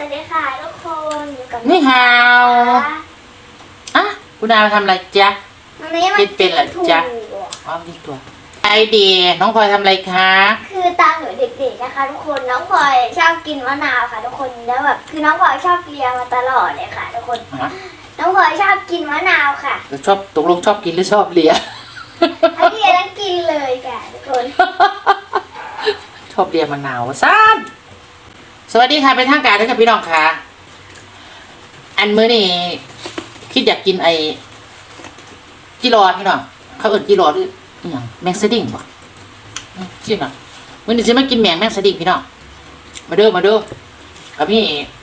สวัสดีค่ะทุกคนอยู่กับนี่ฮาวค่ะอะคุณดาวทำอะไรจ๊ะ วันนี้มันเป็นเป็นเหรอจ๊ะ ถูกอ๋อนี่ตัว ไอเดียน้องพลอยทำอะไรคะ คือตามหนูเด็กๆนะคะ ทุกคนน้องพลอยชอบกินมะนาวค่ะ ทุกคนแล้วแบบคือน้องพลอยชอบเลียมาตลอดเลยค่ะ ทุกคนฮะ น้องพลอยชอบกินมะนาวค่ะแล้วชอบตกลงชอบกินหรือชอบเลียทั้งเลียทั้งกินเลยค่ะทุกคนชอบเลียมะนาวซ่าน สวัสดีค่ะเป็นทางการด้วยค่ะพี่น้องค่ะ อันมื้อนี้คิดอยากกินไอ้จิรอพี่น้องเขาเอิ้นจิรอหรืออย่างแมงสดิ้งบ่อืมชิมหน่อยมื้อนี้สิมากินแมงแมงสดิ้งพี่น้องมาเด้อมาเด้อกับพี่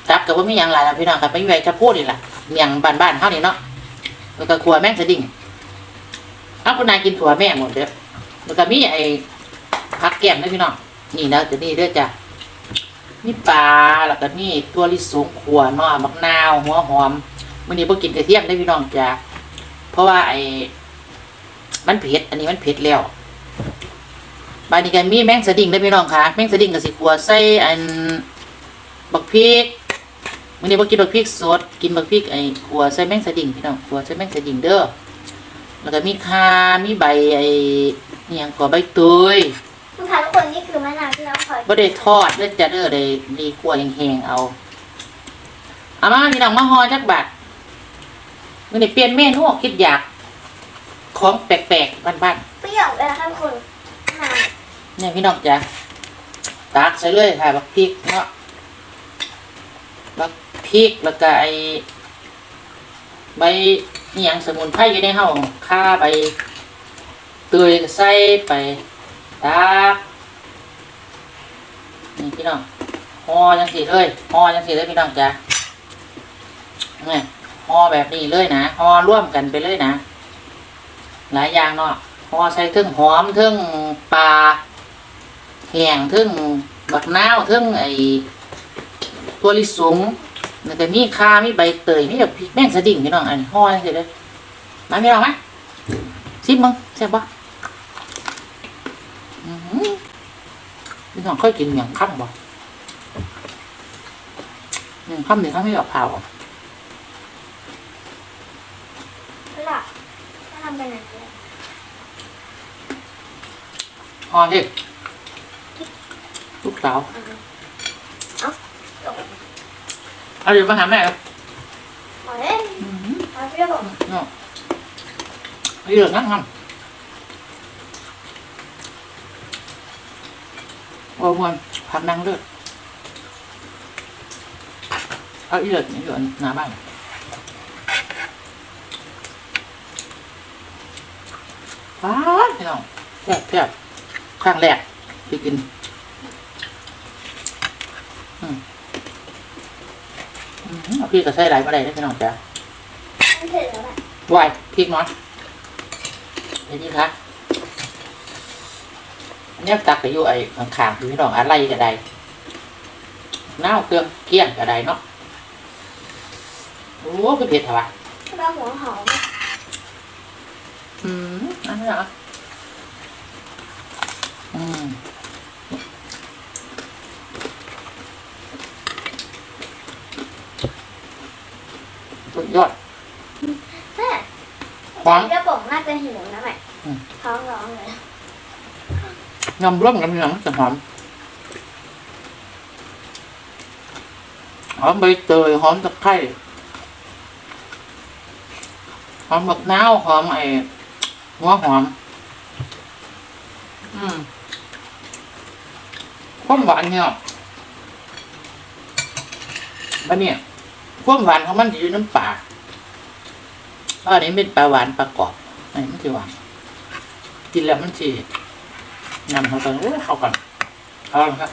จับกับว่ามีหยังหลายแล้วพี่น้องกับไปไว้จะพูดนี่แหละเมียงบ้านๆเฮานี่เนาะแล้วก็ครัวแมงสดิ้งเอาคุณนายกินถั่วแม่หมดเด้อแล้วก็มีไอ้ผักแก้มด้วยพี่น้องนี่นะจะนี่เด้อจ้ะ มีปลาแล้วก็มีตัวลิสงขัวเนาะบักนาวหัวหอมมื้อนี้บ่กินกระเทียมได้พี่น้องจ้ะเพราะว่าไอ้มันเผ็ดอันนี้มันเผ็ดแล้วบานี้ก็มีแมงสดิ้งได้พี่น้องค่ะแมงสดิ้งก็สิขัวใส่อันบักพริกมื้อนี้บ่กินบักพริกสดกินบักพริกไอ้ขัวใส่แมงสดิ้งพี่น้องขัวใส่แมงสดิ้งเด้อแล้วก็มีข่ามีใบไอ้อิหยังก็ใบเตยทุกค่ะทุกคนนี่คือมะ บ่ได้ทอดเด้อจ้ะเด้อได้ดีกว่าแห้งๆเอาเอามาพี่น้องมาห่อจักบาทมื้อนี้เปลี่ยนเมนูคิดอยาก ของแปลกๆบ้านเปรี้ยวเลยนะคะทุกคนมะนาวๆเนี่ยพี่น้องจ้ะตักใส่เลยค่ะบักพริกเนาะบักพริกแล้วก็ไอ้ใบนี่หยังสมุนไพรอยู่ในเฮาข่าใบเตยก็ใส่ไปตัก นี่พี่น้องห่อจังสีเลยห่อจังสีเลยพี่น้องจ้ะนี่ห่อแบบนี้เลยนะห่อร่วมกันไปเลยนะ หลายอย่างเนาะห่อใส่ทึ่งหอมทึ่งปลาแห้งทึ่งบักนาวทึ่งไอ้ตัวลิสงแล้วก็มีข่ามีใบเตยมีแบบพริกแม่งสะดิ่งพี่น้องอันห่อจังสีเลยมาพี่น้องไหมชิมมึงแซ่บปะอื้อหือ พี่น้องค่อยกินอย่างขั้นบ่หนึ่งคำหนึ่งคำไม่แบบเผาหลับถ้าทำเป็นอย่างนี้พอที่ลูกสาวจบเอาเดี๋ยวมาหาแม่ครับเอาเล่นอืมเอาเปรี้ยวเนาะนี่เหลือนั่งทำ โอ้มวนพักนั่งเลือดเอาอีเหลือนี่เหลือหน้าบ้านฟ้าดพี่น้องแซ่บแซ่บข้างแรกที่กินอืมอืมเอาพี่ก็ใส่ไรมาได้ได้พี่น้องจ้ะมันเสร็จแล้วแหละวายพริกน้อยเดี๋ยวนี้คะ อันนี้ตักไปอยู่ไอ้ข้างๆพี่น้องอะไรก็ได้น้าวเครื่องเกี้ยงก็ได้เนาะโอ้คือเผ็ดเหรอวะเราหัวหอมอืมอันนี้เหรออืมสุดยอดแม่หวานเจ้าป๋องน่าจะหิวนะแม่อืมท้องร้องเลย ยำร่วมกันอย่างมันจะหอมหอมใบเตยหอมตะไคร้หอมบักนาวหอมไอ้หัวหอม อืมความหวานเนี่ยบันเนี่ยความหวานของมันอยู่น้ำปลาเพราะอันนี้เป็นปลาหวานปลากรอบอันนี้มันจะหวานกินแล้วมันจะ ยำเข้ากันโอ้เข้ากันเอาละครับ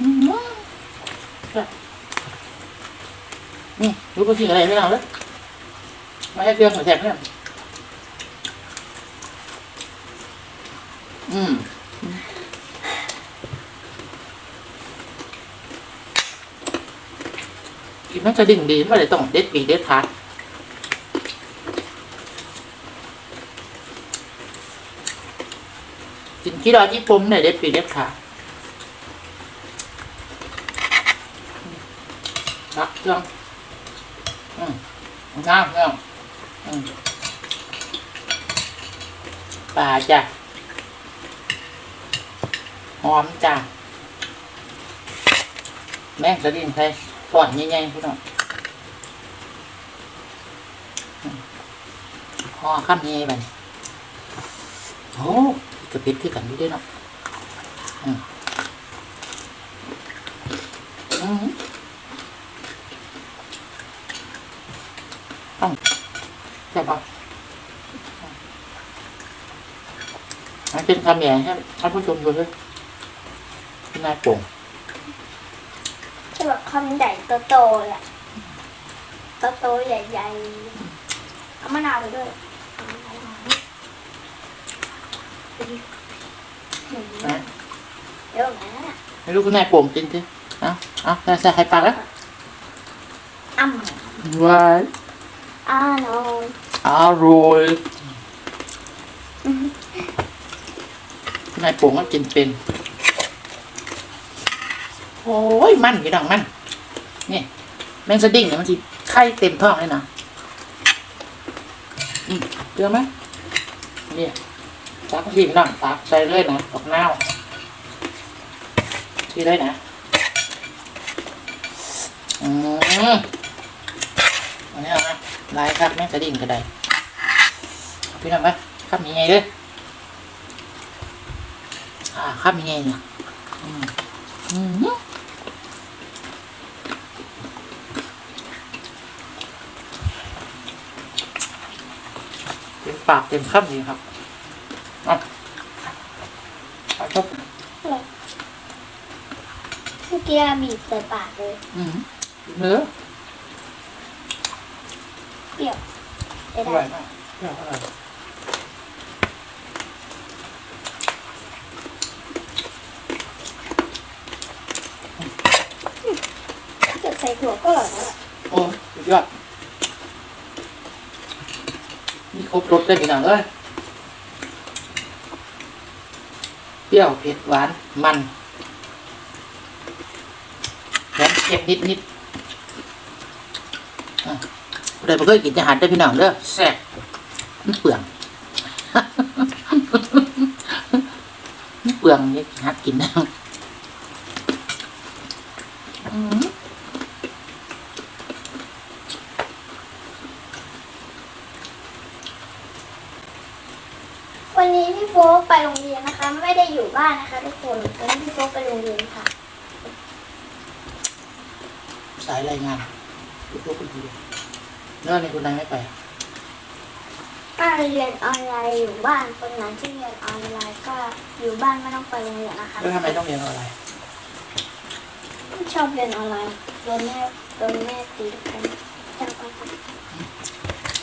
อืมนี่รู้ก็กินอะไรไม่เอาเลยไม่ให้เรื่องหัวแทกเนี่ยอืมกินมันจะดิ่งดีไม่ได้ต้องเด็ดปีเด็ดขาด กินขี้ดอที่ผมเนี่ยเด็ดปีเด็ดขารักเครื่องอืมน้ำเครื่องอืมปลาจ้ะหอมจ้ะแม่งจะดินใครฝอนใหญ่ๆพี่น้องห่อข้ามใหญ่ไปโอ้ กระปิดคือกันอยู่ด้วยเนาะอืมอืมต้องใช่ปะมันเป็นคำแย่ให้ท่านผู้ชมดูด้วยที่นายโป่งที่แบบคำใหญ่โตๆเละโตๆใหญ่ๆเอามะนาวไปด้วยเอามะนาว นะ เดี๋ยวนะไม่รู้คุณนายโป่งกินสิเอาเอาใส่ใส่ไข่ปลาแล้วอ่ว้ายำอ่าน้องอร่อยคุณนายโป่งก็กินเป็นโอ้ยมันพี่น้องมันนี่แมงสดิ้งเนี่ยมันสิไข่เต็มท้องเลยนะอืมเกลือไหมเนี่ยตักสิพี่น้องตักใส่เลยนะออกน้าว ที่เลยนะอืมอันนี้เอานะลายครับแม่งสดิ้งก็ได้พี่น้องไหมครับยังไงเด้ออ่าครับยังไงเนี่ยอืมอืมเต็มปากเต็มคำนี่ครับอะเอาชอบ เมื่อกี้บีบใส่ปากเลยอืมเนื้อเปรี้ยวได้อได้ร่อยมากเปรี้ยวอร่อยถ้าเกิดใส่ถั่วก็อร่อยแล้วโอ้สุดยอดนี่ครบรสได้พี่น้องเอ้ยเปรี้ยวเผ็ดหวานมันแถม เค็มนิดนิดๆอะเลยมาเคยกินอาหารได้อพี่น้องเด้อแซ่บมันเปลืองมันเปลืองนี่หักกินนะอืม วันนี้พี่โฟกไปโรงเรียนนะคะ ไม่ได้อยู่บ้านนะคะทุกคนวันนี้พี่โฟกไปโรงเรียนค่ะ สายรายงานทุกคนดู เนื้อในคุณนายไม่ไปป้าเรียนออนไลน์อยู่บ้านคนไหนที่เรียนออนไลน์ก็อยู่บ้านไม่ต้องไปโรงเรียนนะคะแล้วทำไมต้องเรียนออนไลน์ชอบเรียนออนไลน์โดนแม่โดนแม่ตีทุกคนจังไปค่ะ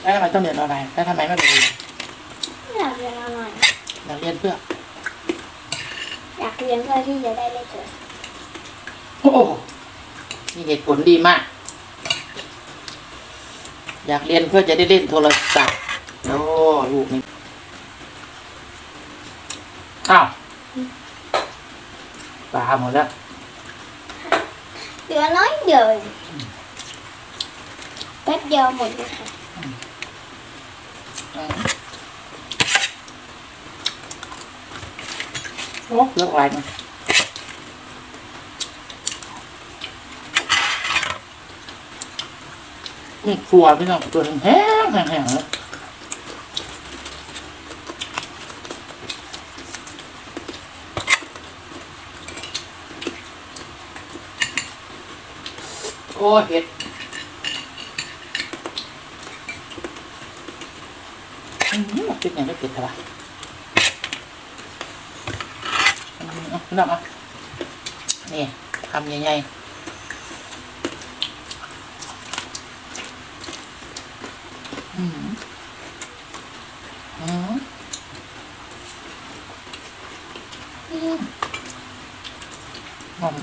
แล้วทำไมต้องเรียนออนไลน์แล้วทำไมไม่ไปเรียนไม่อยากเรียนออนไลน์อยากเรียนเพื่อ อยากเรียนเพื่อที่จะได้เล่นเถอะโอ้โหนี่เหตุผลดีมาก อยากเรียนเพื่อจะได้เล่นโทรศัพท์โอ้ลูกนี่อ้าวปลาหมดแล้วเหลือน้อยเดียวเองแป๊บเดียวหมดเลยค่ะอืมโอ้เลิกไรมันนี่ ครัวพี่น้องตัวแห้งแห้งแห้งเลยโอ้เห็ดอืมเป็นย่างได้เผ็ดเท่าไหร่อืมเอาพี่น้องอะนี่คำใหญ่ๆอืมอืมอืมหอม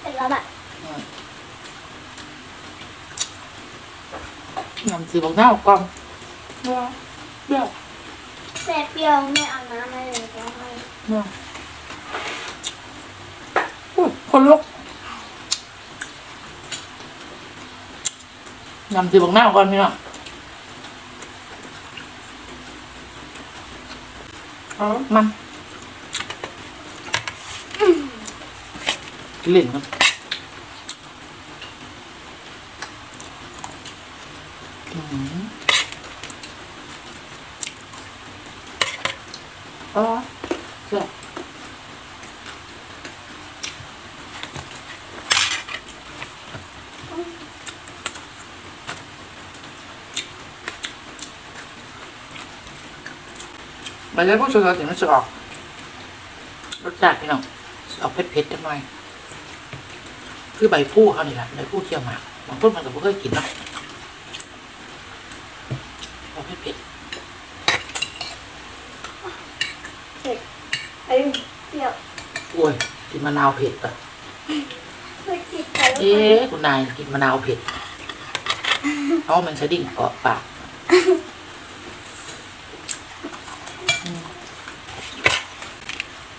เป็ นแล้วแบบน้ำซื้อบักเน่าวกล่องเปรี้ยวเปรี้ยวแม่เปรี้ยวไม่เอาน้ำมาเลยก็ให้เปรี้ยวอุ้ยคนลุกยำซื้อบักเน่าวก่อนพี่น้องเอามันเล่นครับ อืมอ๋อเสียมันจะพูดชวนถึงมันจะออกรสชาติพี่น้องออกเผ็ดๆจังหน่อย คือใบผู้เขานี่แหละใบผู้เคี่ยวหมากบางคนมันก็บ่เคยกินเนาะออกเผ็ด เอ้ยเปรี้ยวๆโอ้ยกินมะนาวเผ็ดอะไม่ติดใจเอ๊ะคุณนายกินมะนาวเผ็ดเอามันสะดิ่งเกาะปากอืม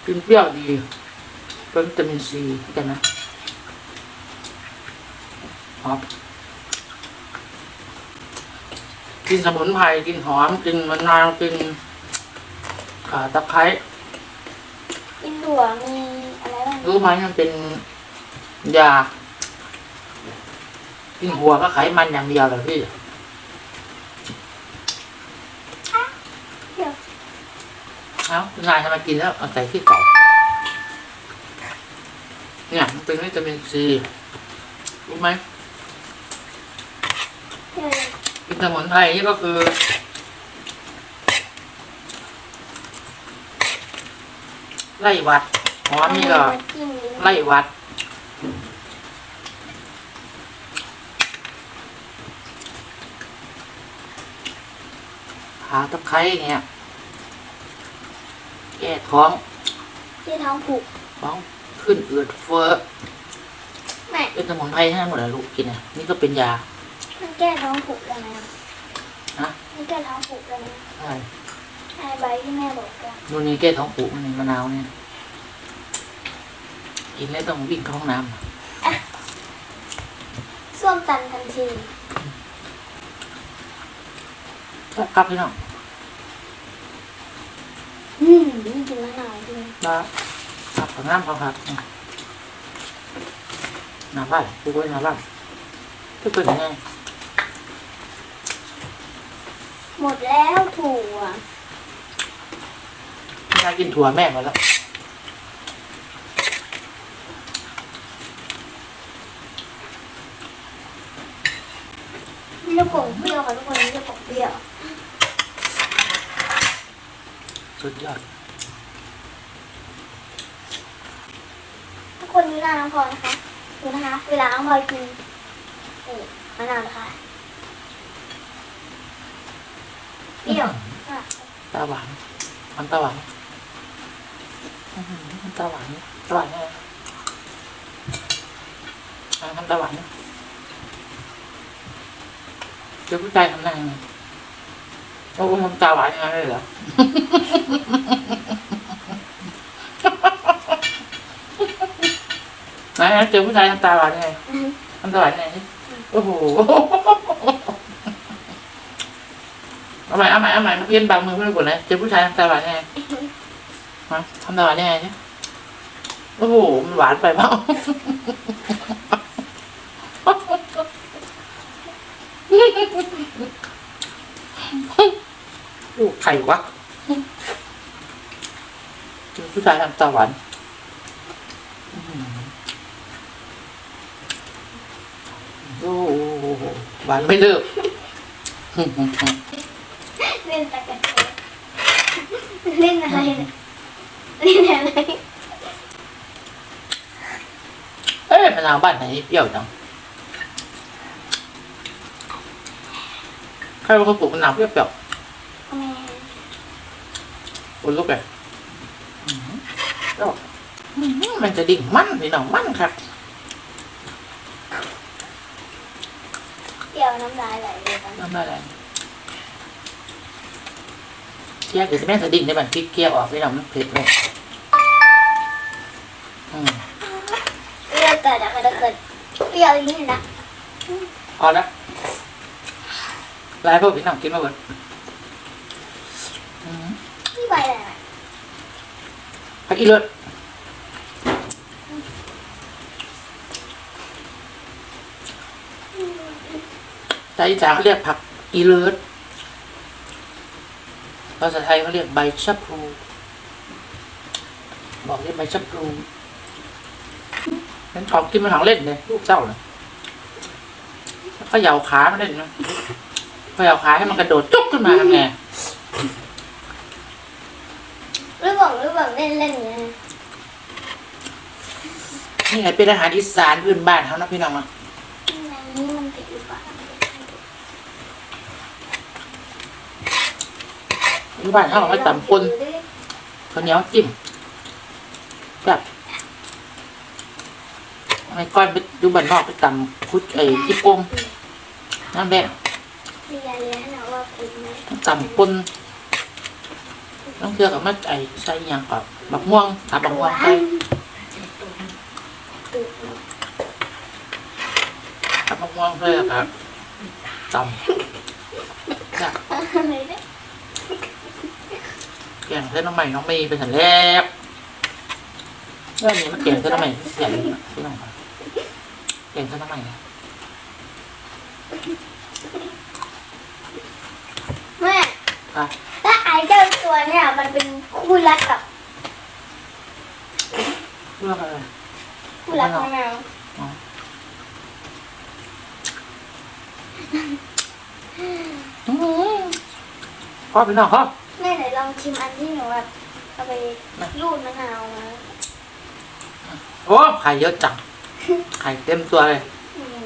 กินเปรี้ยวดีเป็นวิตามินซีกันนะหอมกินสมุนไพรกินหอมกินมะนาวกินขาตะไคร้กิน ถั่วมีอะไรบ้างรู้ไหมมันเป็นยากินหัวก็ไขมันอย่างเดียวเลยพี่เปรี้ยวเอ้าคุณนายทำไมกินแล้วเอาใส่ที่เก่าเนี่ยมันเป็นวิตามินซีรู้ไหมเปรี้ยวกินสมุนไพรนี่ก็คือ ไล่หวัดหอมนี่ก็จิ้มลิ้นไล่หวัดขาตะไคร้เนี่ยแก้ท้องที่ท้องผูกท้องขึ้นอืดเฟ้อแม่เป็นสมุนไพรให้หมดเลยลูกกินเนี่ยนี่ก็เป็นยา มันแก้ท้องผูกได้ไหมครับฮะมันแก้ท้องผูกได้ไหมใช่ ไอ้ใบที่แม่บอกกันนู่นนี่แก้ท้องผูกมันนี่มะนาวเนี่ยกินแล้วต้องวิ่งเข้าห้องน้ส้วมตันทันทีำครับครับพี่น้องอืมนี่กินมะนาวด้วยมาครับของน้ำเขาครับน้ำบ้านพูดไว้น้ำบ้านทุกคนยังไงหมดแล้วถั่ว น่ากินถั่วแม่มาแล้วมีลูกโป่งเปรี้ยวค่ะทุกคนมีลูกโป่งเปรี้ยวสุดยอดทุกคนดูหน้าน้องพลอยนะคะดูนะคะ เวลาน้องพลอยกินเอ๊ะมะนาวนะคะเปรี้ยวอะตาหวานมันตาหวานอื้อหือมัน ตาหวานตาหวานไงทำตาหวานนะเจ้าผู้ชายทำหน้างไงโอ้ทำตาหวานย่างนั้นเลยเหรอไหนเจอผู้ชายทำตาหวานยังไงทำตาหวานยังไงโอ้โหเอาใหม่เอาใหม่เอาใหม่เมื่อกี้บางมือเพื่อนกดนะเจอผู้ชายทำตาหวานยังไง ฮะทำตาหวานยังไงเนี่ยโอ้โหมันหวานไปเปล่าลูกใครวะเจอผู้ชายทำตาหวานอื้อหือโอ้โหหวานไม่เลิกเล่นตะกันเล่นอะไรเนี่ยเล่นอะไรเอ้ยมะนาวบ้านไหนเปรี้ยวจังใครเป็นคนปลูกมะนาวเปรี้ยวแม่ๆคนลุกเลยอื้อหือเปรี้ยวอื้อหือมันจะดิ่งมันพี่น้องมันครับเปรี้ยวน้ำลายไหลเลยตอนนี้น้ำอะไรเคี่ยวเดี๋ยวจะแม่สะดิ่งได้บันพริกเคี่ยวออกพี่น้องมันเผ็ดเลยอืมเปรี้ยวเกิดอะไรเกิดเปรี้ยวอย่างนี้นะพอแล้วลายพวกพี่น้องกินมาเบิดอืมพี่ไปอะไรผักอีเลือดใจอีสานเขาเรียกผักอีเลือด ภาษาไทยเขาเรียกใบชะพลูบอกเรียกใบชะพลูเป็นของกินเป็นของเล่นเลยลูกเจ้าเลยก็เหยาขามันเล่นนะก็เหยาขาให้มันกระโดดจุกขึ้นมาทำไงหรือบอกหรือบอกเล่นเล่นอย่างนี้นี่ไงเป็นอาหารอีสานพื้นบ้านเขานะพี่น้องนะ ในนี้มันติดหรือเปล่า พื้นบ้านเขาเอาไปตำปนข้าวเหนียวจิ้มแบบไอ้ก้อนไปดูบ้านนอกไปตำคุดไอ้จิปมน้ำแดงเรียนเรียนให้เราว่าเป็นไหมต้องตำปนต้องเชื่อกับมัดไอ้ใส่หยังกับบักม่วงถาบักม่วงไปถาบักม่วงไปแล้วครับตำจ้ะ อะไรเนี่ย แกงเส้นน้ำใหม่น้องเมย์เป็นสันแล้วเรื่องนี้มันแกงเส้นน้ำใหม่เสียเลยนะพี่น้องครับแกงเส้นน้ำใหม่นะแม่ค่ะถ้าไอ้เจ้าตัวเนี่ยมันเป็นคู่รักกับเรื่องอะไรคู่รักของเราพ่อพี่น้องพ่อ แม่ไหนลองชิมอันที่หนูแบบเอาไปรูดมะนาวมาโอ้ไข่เยอะจัง ไข่เต็มตัวเลย อืม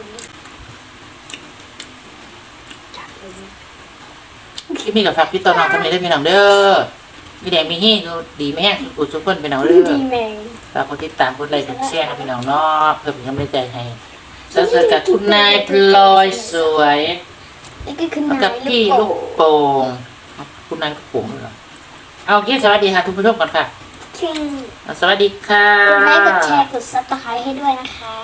จับเลยคลิปนี้กับฝากพี่ต้นน้องทำนี้ได้พี่น้องเด้อมีแดงมีฮี่ดูดีไม่แห้งอุดสุกคนพี่น้องเด้อดีแมงฝากกดติดตามกดไลค์กดแชร์ให้พี่น้องเนาะเพื่อเป็นกำลังใจให้สวัสดีกับคุณนายพลอยสวยนี่ก็คือแล้วนากับยพี่ลูลูกกโป่ง คุณนายลูกโป่งด้วยเหรอเอาโอเคสวัสดีค่ะทุกผู้ชมก่อนค่ะโป่งสวัสดีค่ะ กดไลค์กดแชร์กดซับสไครต์ให้ด้วยนะคะ